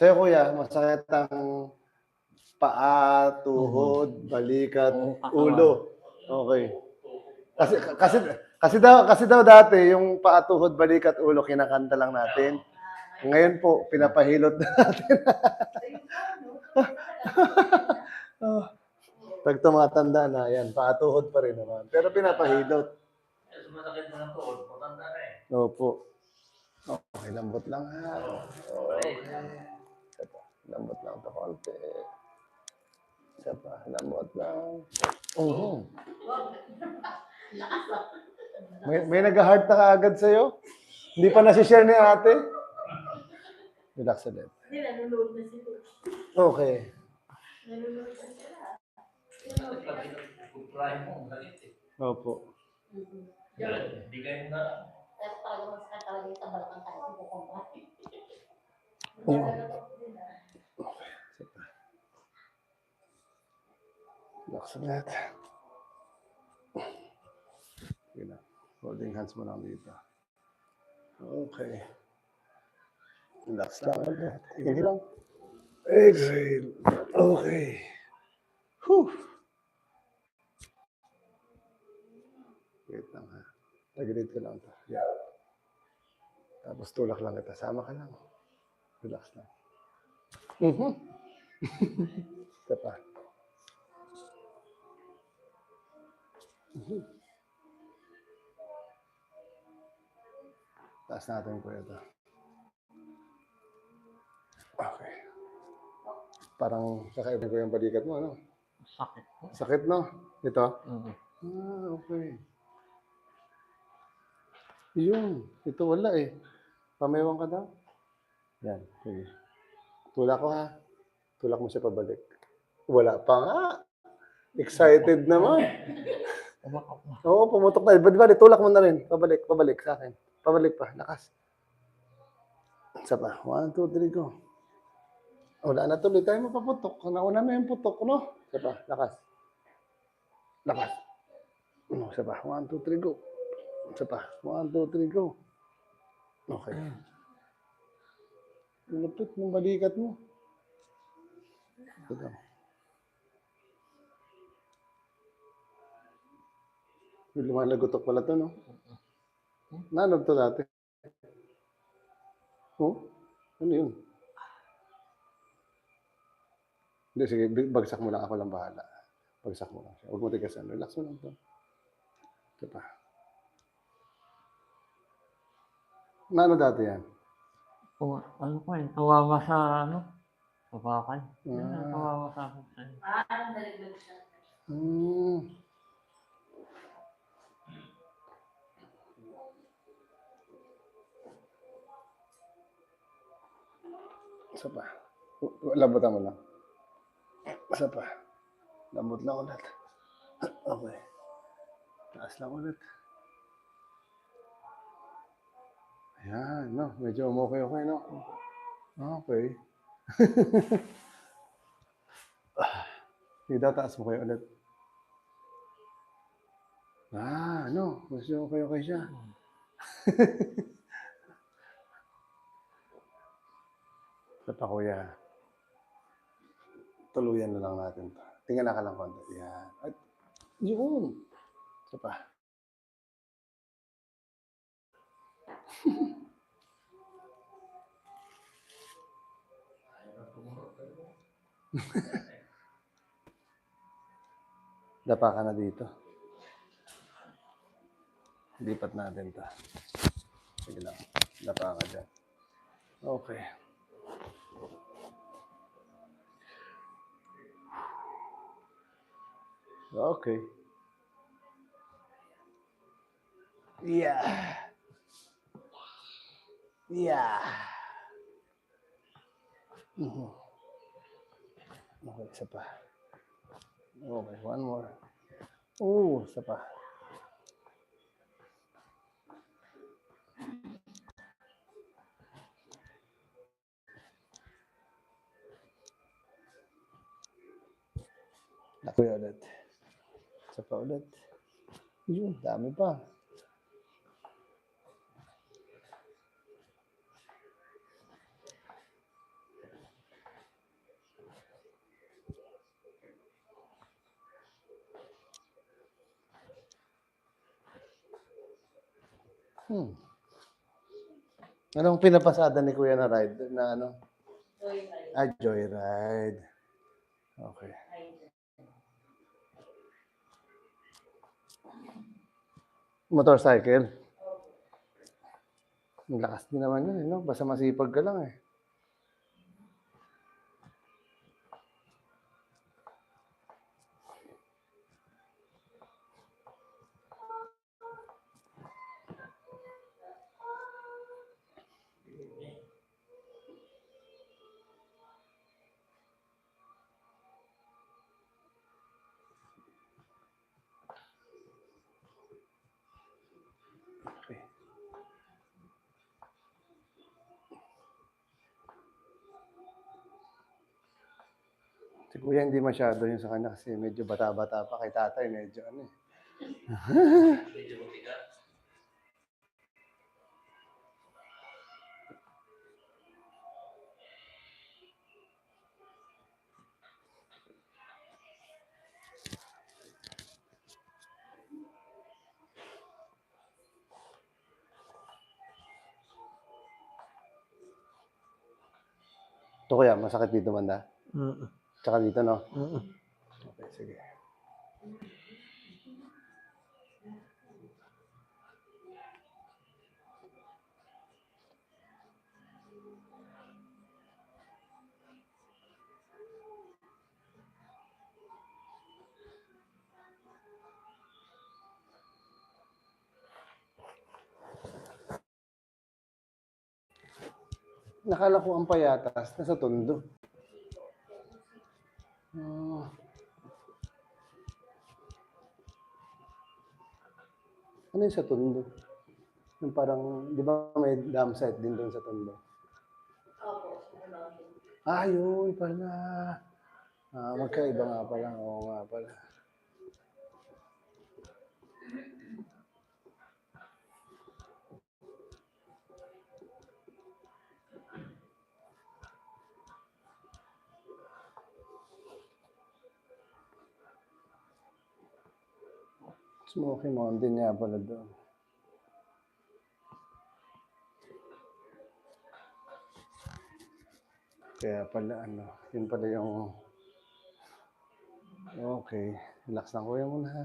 Sa'yo, kuya, masakit ang paa, tuhod, balikat, Oo, katawan. ulo. Okay. Kasi kasi kasi daw kasi daw dati yung paa, tuhod, balikat, ulo kinakanta lang natin. Ngayon po pinapahilot na natin. oh. Pag tumatanda na, yan, paa, tuhod pa rin naman. Pero pinapahilot. Sumasakit mo ng tuhod, matanda na eh. Opo. Okay, lambot lang ha. Okay. Lambot lang ito konti. Isa pa. Lambot lang. Oo. May, may nag-heart na kaagad sa'yo? Hindi pa nasishare ni ate? Relax ulit. Hindi, nanonood na sila. Okay. Nanonood na sila. Eh. Opo. Hindi kayo na. Pero talaga masakit talaga yung tabalakang tayo kung kukumpara. Oo. Relax ulit. Sige na. Holding hands mo lang dito. Okay. Relax lang ulit. Hindi lang. Exhale. Okay. Whew. Wait lang ha. Tagilid ko lang to. Yeah. Tapos tulak lang kita. Sama ka lang. Relax lang. Mhm. Isa pa. Mhm. Taas natin po ito. Okay. Parang kakaiba ko yung balikat mo, ano? Sakit po. Sakit, no? Ito? Oo. Ah, okay. Yun. Ito wala eh. Pamewang ka daw? Yan. Sige. Tulak ko ha. Tulak mo siya pabalik. Wala pa nga. Excited naman. Umakap na. Oo, pumutok na. Di ba, tulak mo na rin. Pabalik, pabalik sa akin. Pabalik pa. Lakas. Isa pa. One, two, three, go. Wala na tuloy tayo mapaputok. Nauna na yung putok, no? Isa pa. Lakas. Lakas. Isa pa. One, two, three, go. Isa pa. One, two, three, go. Okay. Ang Lupit ng balikat mo. Ito. Lumalagotok pala to, no? Nanog to dati. Oh? Ano yun? Hindi, sige. Bagsak mo lang. Ako lang bahala. Bagsak mo lang siya. Huwag mo tigasan. Relax mo lang to. Ito pa. Nano dati yan? Kung ano po eh, kawawa sa ano. Yan Ah. kawawa sa akin. Ay, Parang nalaglag siya. Hmm. Isa pa. Lambutan mo lang. Isa pa. Lambot lang ulit. Okay. Taas lang ulit. Ayan, no? Medyo okay, okay, no? Okay. Hindi taas mo kayo ulit. Ah, ano? Mas okay, okay siya. Sa pa, kuya. Tuluyan na lang natin to. Tingnan ka lang konti. Yan. At, yun. Sa pa. Dapa ka na dito. Lipat natin to. Sige lang. Dapa ka dyan. Okay. Okay. Yeah. Yeah. Mhm. Okay, isa pa. Okay, one more. Oh, isa pa. Nakuya ulit. Isa pa ulit. Yun, dami pa. Hmm. Anong pinapasada ni Kuya na ride? Na ano? Joyride. Ah, joyride. Okay. Motorcycle. Ang lakas din naman yun, eh, no? Basta masipag ka lang eh. Si Kuya hindi masyado yun sa kanya kasi medyo bata-bata pa kay tatay, medyo ano eh. Medyo mabigat. Ito kuya, masakit dito banda? Mm. Tsaka dito, no? Mm. Okay, sige. Nakala ko ang payatas, nasa tondo. Ah. Ano yung sa Tondo? Yung parang, di ba may dam site din doon sa Tondo? Opo, sumunod. Ah, yun pala. Ah, magkaiba nga pala. Oo nga pala. Smoky Mountain nga pala doon. Kaya pala ano, yun pala yung... Okay, relax lang kuya muna ha.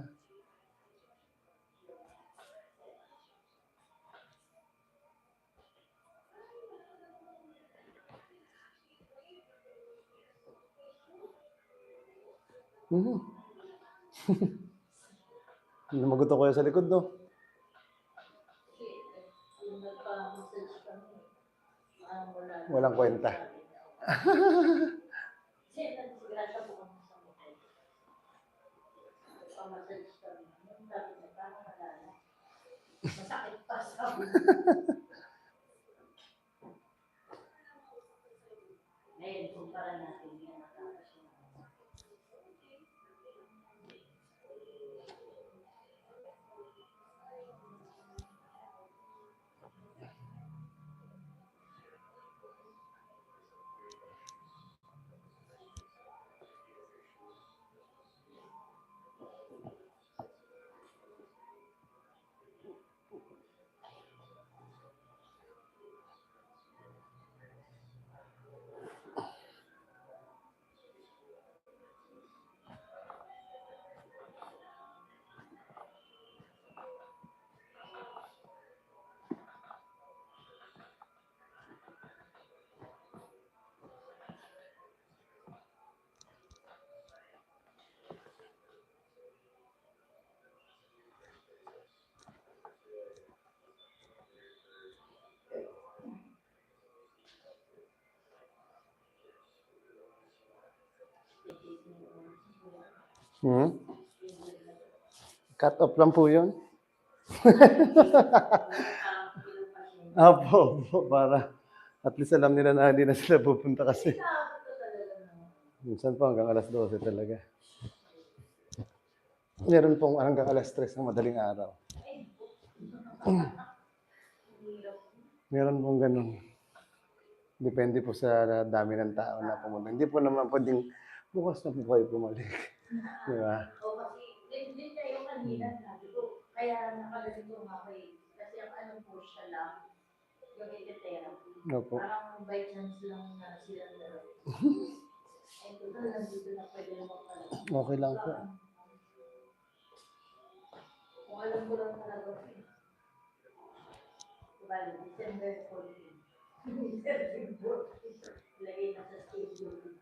Mhm. Lumagot ako sa likod, no? Walang kwenta. Kasi nagsigrasya po Hmm? Cut off lang po yun. Apo, opo, para at least alam nila na hindi na sila pupunta kasi. Minsan po hanggang alas 12 talaga. Meron pong hanggang alas 3 ng madaling araw. Meron pong ganun. Depende po sa dami ng tao na pumunta. Hindi po naman pwedeng bukas na po kayo bumalik. Di ba? O kasi, din din kayo kanina, sabi ko, kaya nakaganito nga kayo. Kasi yung ano po siya lang, yung therapy. Opo. Parang by chance lang na silang dalawa. Eh, total, nandito na pwede naman pala. Okay lang po. Kung alam ko lang talaga. Bali, December 14. December 14. Lagay na sa schedule.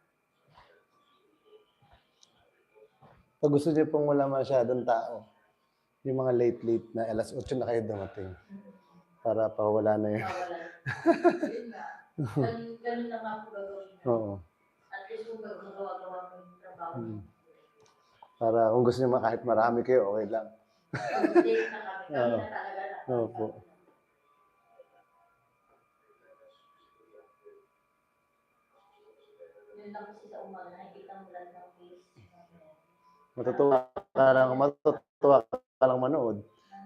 Pag gusto niyo pong wala masyadong tao, yung mga late-late na alas 8 na kayo dumating. Para pa wala na yun. Nga. Ganun, lang ako gagawin. Oo. At least kung gagawa-gawa yung trabaho. Mm. Para kung gusto niyo kahit marami kayo, okay lang. Date na kami. Kami Oo. na talaga na. Opo. Yun lang kasi sa umaga, Matutuwa ka lang, matutuwa ka lang manood.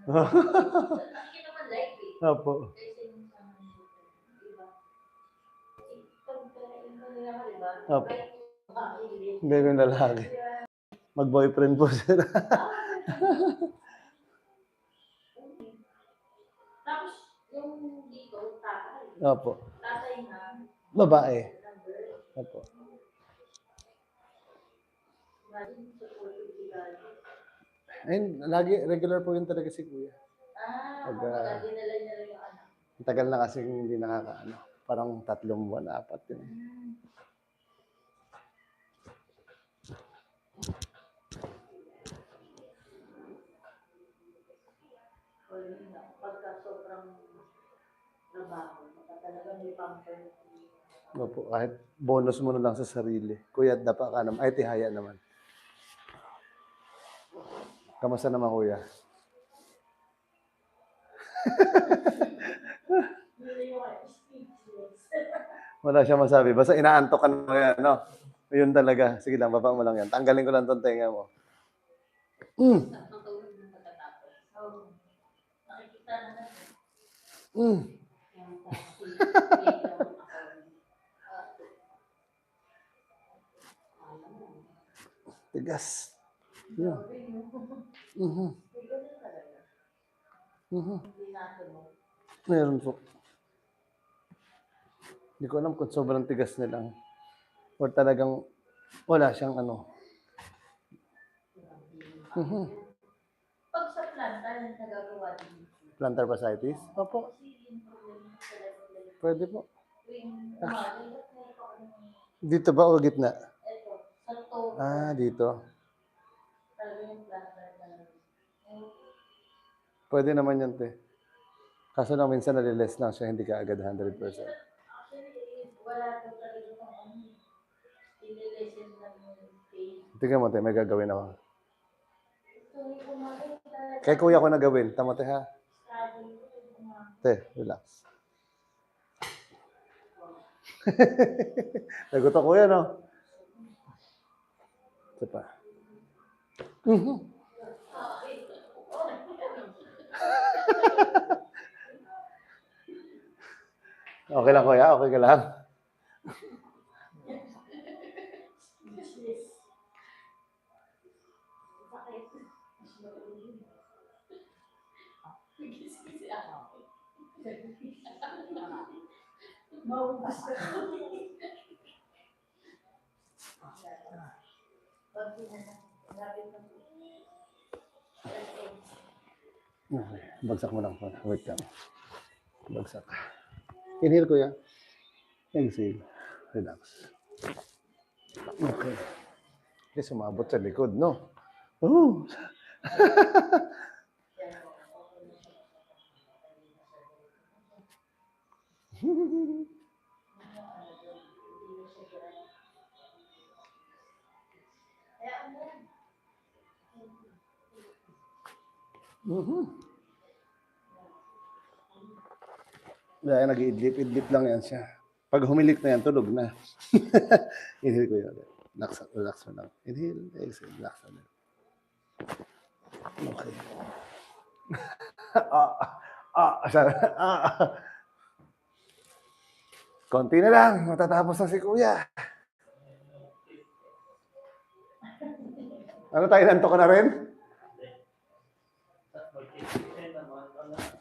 Nakikita mo live eh. Opo. Opo. Hindi yung lalaki. Mag-boyfriend po sila. Tapos, yung dito, tatay. Opo. Tatay na, Babae. Opo. Ayun, lagi, regular po yun talaga si Kuya. Ah, Pag, kumbaga, ah, dinala niya lang yung anak. Tagal na kasi hindi nakakaano. Parang tatlong buwan, apat yun. Nga, pagka sobrang trabaho, talaga may pamper. Opo, kahit bonus mo na lang sa sarili. Kuya, dapa ka naman. Ay, tihaya naman. Kamusta naman, kuya? Wala siya masabi. Basta inaantok ka na yan, no? Yun talaga. Sige lang, baba mo lang yan. Tanggalin ko lang tong tenga mo. Mm, mm. Tigas. Mhm. Mhm. Hindi natin mo. Meron po. Hindi ko alam kung sobrang tigas na lang. Or talagang wala siyang ano. Mhm. Pag sa planta, yung nagagawa din. Plantar fasciitis? Opo. Pwede po. Ng Dito ba o gitna? eto, sa to, Ah, dito. Pwede naman yan, te. Kaso lang minsan naliles lang siya, hindi ka agad 100%. Actually, wala ko talaga kung ano. Inilesen lang yung pain. Tingnan mo, te, may gagawin ako. Kay kuya ko na gawin. Tama, te, ha? Ko. Te, relax. Lagot ako kuya, no? Isa pa. Mhm. Okay lang, kuya? Okay ka lang? Business. Bakit? Mas marunong. Nagkisi ako. Maugas ka. Pag pinanapit ng Okay. Bagsak mo lang po. Wait lang. Bagsak. Inhale, kuya. Exhale. Relax. Okay. Okay, sumabot sa likod, no? Oh. Mhm. Kaya nag-iidlip-idlip lang yan siya. Pag humilik na yan, tulog na. Inhale ko yun. Relax, relax mo lang. Inhale, exhale, relax mo lang. Okay. ah, ah, sa- ah. Konti na lang, matatapos na si kuya. Ano tayo, nanto ka na rin? Wala mami yung camera. Ayun, concept. Alam ko, meron dito.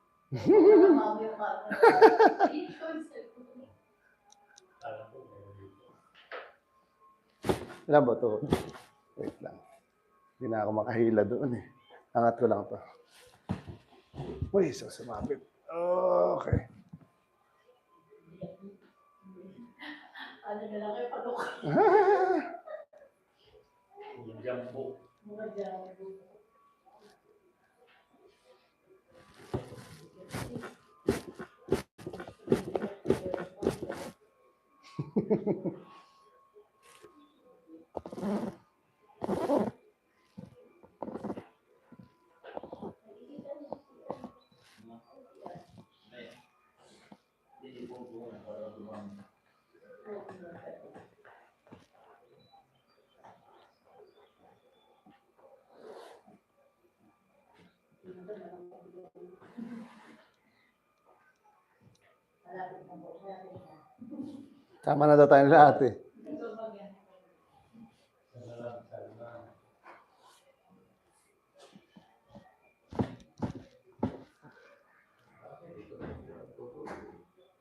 Ilan ba to? Wait lang. Hindi na ako makahila doon eh. Angat ko lang to. Uy, so sumabit. Okay. Ano na lang kayo palok. Yung jumbo. Mga dyan. Hindi po po para dumami. Tama na daw tayo lahat eh.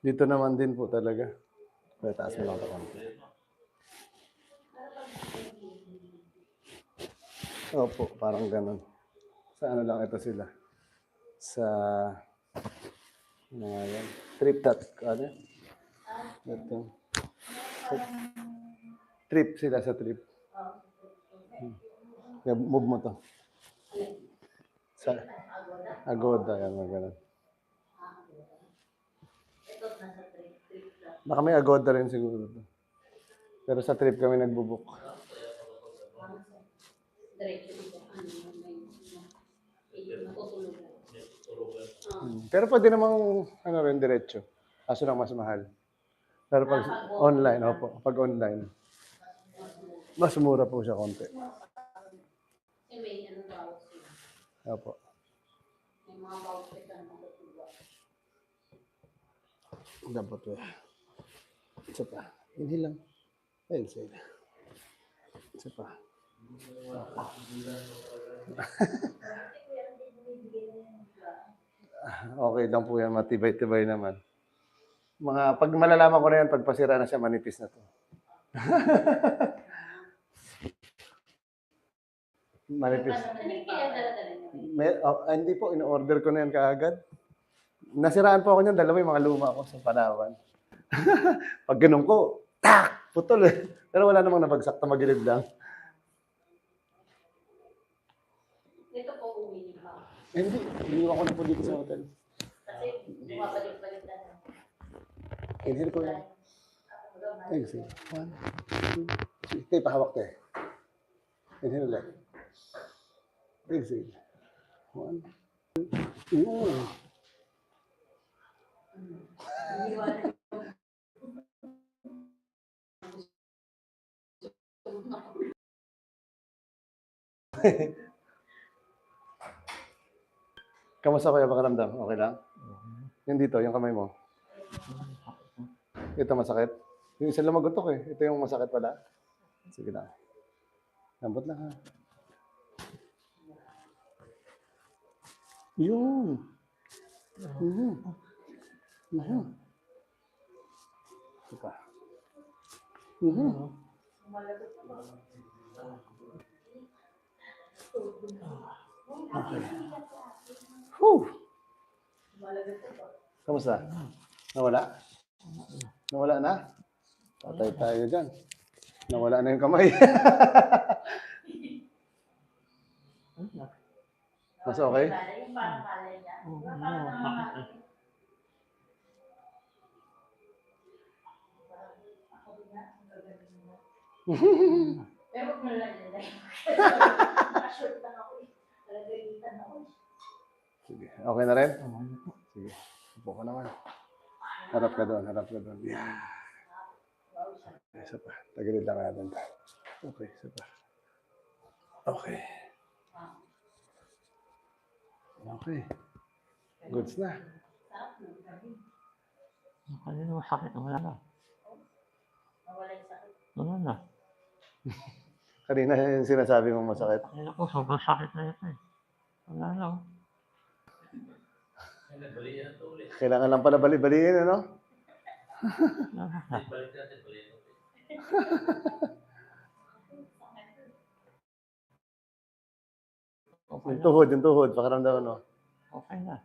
Dito naman din po talaga. Kaya taas mo lang ito. Opo, parang ganun. Sa ano lang ito sila. Sa mga yan. Trip tat. Ano? Ito. Trip sila sa trip. Hmm. Move mo to. Sa Agoda, yan ganun. Baka may Agoda rin siguro. to. Pero sa trip kami nagbubuk. Hmm. Pero pwede namang ano rin diretso. Kaso lang mas mahal. Pero pag online, opo, pag online, mas mura po siya konti. May ano. Opo. Dapat po. Isa pa. Hindi lang. Ayun, sige. Isa pa. okay lang po yan. Matibay-tibay naman. Mga, pag malalaman ko na yan, pagpasira na siya, manipis na to. manipis. May, oh, ah, hindi po, in-order ko na yan kaagad. Nasiraan po ako niyan, dalawa yung mga luma ko sa Palawan. Pag ganun ko, tak! Putol eh. Pero wala namang nabagsak na magilid lang. Ito po uwi niyo. Eh, Hindi, iniwan ko na po dito sa hotel. Kasi bumabalik-balik na. Inhale ko na. Exhale. One, two, three. Tay, pahawak tayo. Inhale ulit. Exhale. One, two. Iniwan. Kamusta kuya pakiramdam? Okay lang? Yung dito, yung kamay mo. Ito masakit? Yung isa lumagotok eh. Ito yung masakit pala. Sige lang. Lambot lang ha. Yun. Mhm. Mhm. Ito pa. Mhm. Okay. Whew. Kamusta? Nawala? Nawala na? Patay tayo dyan. Nawala na yung kamay. Mas okay? Pero lang yun. Nakashort lang ako eh. Nagagalitan ako eh. Sige. Okay na rin? Sige. Upo ka naman. Harap ka doon, harap ka doon. Yeah. Isa pa. Tagilid lang natin. Okay, isa pa. Okay. Okay. Goods na. Kanina masakit na wala na. Yung sakit. Wala na. Kanina yung sinasabi mong masakit. Kanina ko sobrang sakit na ito eh. Wala na. oh. Nagbalik yan ito ulit. Kailangan lang pala bali-baliin, ano? Balik natin, balik natin. Okay Yung na. tuhod, yung tuhod, pakiramdam, ano? Okay na.